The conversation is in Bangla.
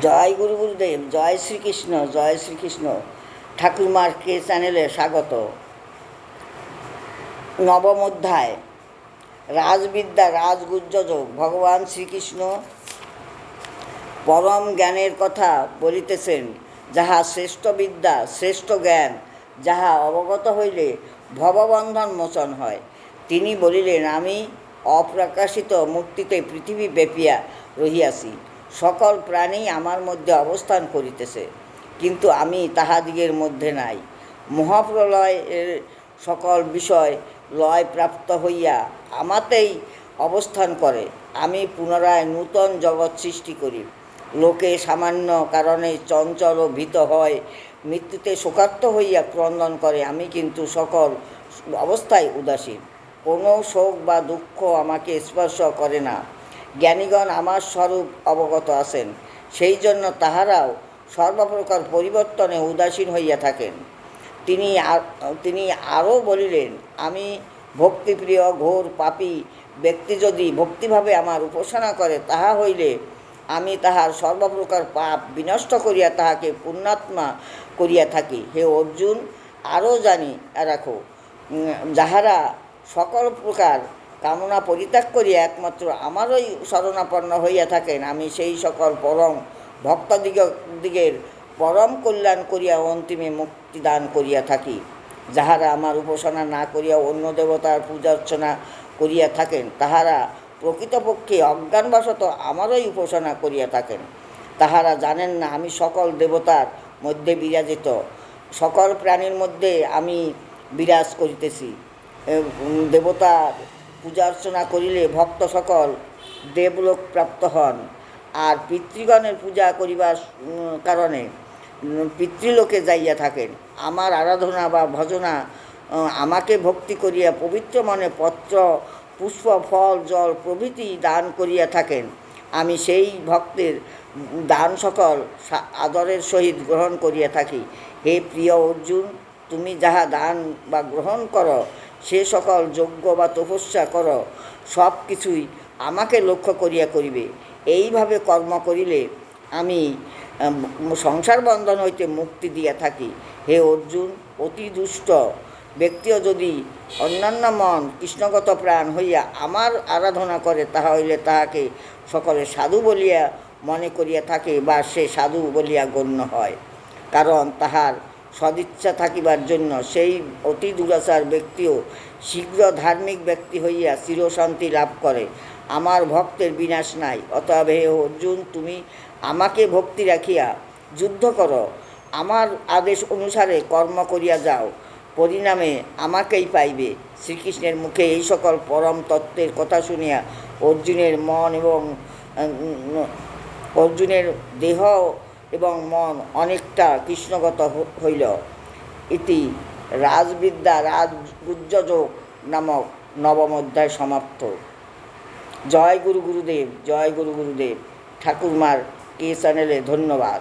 জয় গুরু গুরুদেব, জয় শ্রীকৃষ্ণ জয় শ্রীকৃষ্ণ। ঠাকুরমার কে চ্যানেলে স্বাগত। নবম অধ্যায়, রাজবিদ্যা রাজগুজ্জযোগ ভগবান শ্রীকৃষ্ণ পরম জ্ঞানের কথা বলিতেছেন, যাহা শ্রেষ্ঠ বিদ্যা, শ্রেষ্ঠ জ্ঞান, যাহা অবগত হইলে ভববন্ধন মোচন হয়। তিনি বলিলেন, আমি অপ্রকাশিত মূর্তিতে পৃথিবী ব্যাপিয়া রহিয়াছি। সকল প্রাণী আমার মধ্যে অবস্থান করিতেছে, কিন্তু আমি তাহাদিগের মধ্যে নাই। মহাপ্রলয়ের সকল বিষয় লয় প্রাপ্ত হইয়া আমাতেই অবস্থান করে। আমি পুনরায় নূতন জগৎ সৃষ্টি করি। লোকে সামান্য কারণে চঞ্চল ও ভীত হয়, মৃত্যুতে শোকার্ত হইয়া ক্রন্দন করে। আমি কিন্তু সকল অবস্থায় উদাসীন। কোনো শোক বা দুঃখ আমাকে স্পর্শ করে না। জ্ঞানীগণ আমার স্বরূপ অবগত আছেন, সেই জন্য তাহারাও সর্বপ্রকার পরিবর্তনে উদাসীন হইয়া থাকেন। তিনি তিনি আরও বলিলেন, আমি ভক্তিপ্রিয়, ঘোর, পাপী ব্যক্তি যদি ভক্তিভাবে আমার উপাসনা করে, তাহা হইলে আমি তাহার সর্বপ্রকার পাপ বিনষ্ট করিয়া তাহাকে পুণ্যাত্মা করিয়া থাকি। হে অর্জুন, আরও জানি, রাখো। যাহারা সকল প্রকার কামনা পরিত্যাগ করিয়া একমাত্র আমারই শরণাপন্ন হইয়া থাকেন। আমি সেই সকল পরম ভক্তদিগ দিগের পরম কল্যাণ করিয়া অন্তিমে মুক্তি দান করিয়া থাকি। যাহারা আমার উপাসনা না করিয়া অন্য দেবতার পূজা অর্চনা করিয়া থাকেন, তাহারা প্রকৃতপক্ষে অজ্ঞানবশত আমারই উপাসনা করিয়া থাকেন। তাহারা জানেন না আমি সকল দেবতার মধ্যে বিরাজিত, সকল প্রাণীর মধ্যে আমি বিরাজ করিতেছি। দেবতার পূজা অর্চনা করিলে ভক্ত সকল দেবলোক প্রাপ্ত হন। আর পিতৃগণের পূজা করিবার কারণে পিতৃলোকে যাইয়া থাকেন। আমার আরাধনা বা ভজনা আমাকে ভক্তি করিয়া পবিত্র মনে পত্র, পুষ্প, ফল, জল প্রভৃতি দান করিয়া থাকেন। আমি সেই ভক্তের দান সকল আদরের সহিত গ্রহণ করিয়া থাকি। হে প্রিয় অর্জুন, তুমি যাহা দান বা গ্রহণ করো সে সকল যজ্ঞ বা তপস্যা কর সব কিছুই আমাকে লক্ষ্য করিয়া করিবে। এইভাবে কর্ম করিলে আমি সংসার বন্ধন হইতে মুক্তি দিয়া থাকি। হে অর্জুন, অতি দুষ্ট ব্যক্তিও যদি অন্যান্য মন কৃষ্ণগত প্রাণ হইয়া আমার আরাধনা করে, তাহা হইলে তাহাকে সকলে সাধু বলিয়া মনে করিয়া থাকে বা সে সাধু বলিয়া গণ্য হয়। কারণ তাহার সদিচ্ছা থাকিবার জন্য, সেই অতি দুরাচার ব্যক্তিও শীঘ্র ধার্মিক ব্যক্তি হইয়া চিরশান্তি লাভ করে। আমার ভক্তের বিনাশ নাই। অতএব হে অর্জুন, তুমি আমাকে ভক্তি রাখিয়া যুদ্ধ করো। আমার আদেশ অনুসারে কর্ম করিয়া যাও। পরিণামে আমাকেই পাইবে। শ্রীকৃষ্ণের মুখে এই সকল পরম তত্ত্বের কথা শুনিয়া অর্জুনের মন এবং অর্জুনের দেহ এবং মন অনেকটা কৃষ্ণগত হইল। ইতি রাজবিদ্যা রাজগুজ্জযোগ নামক নবম অধ্যায় সমাপ্ত। জয় গুরু গুরুদেব, জয় গুরু গুরুদেব। ঠাকুরমার কে চ্যানেলে ধন্যবাদ।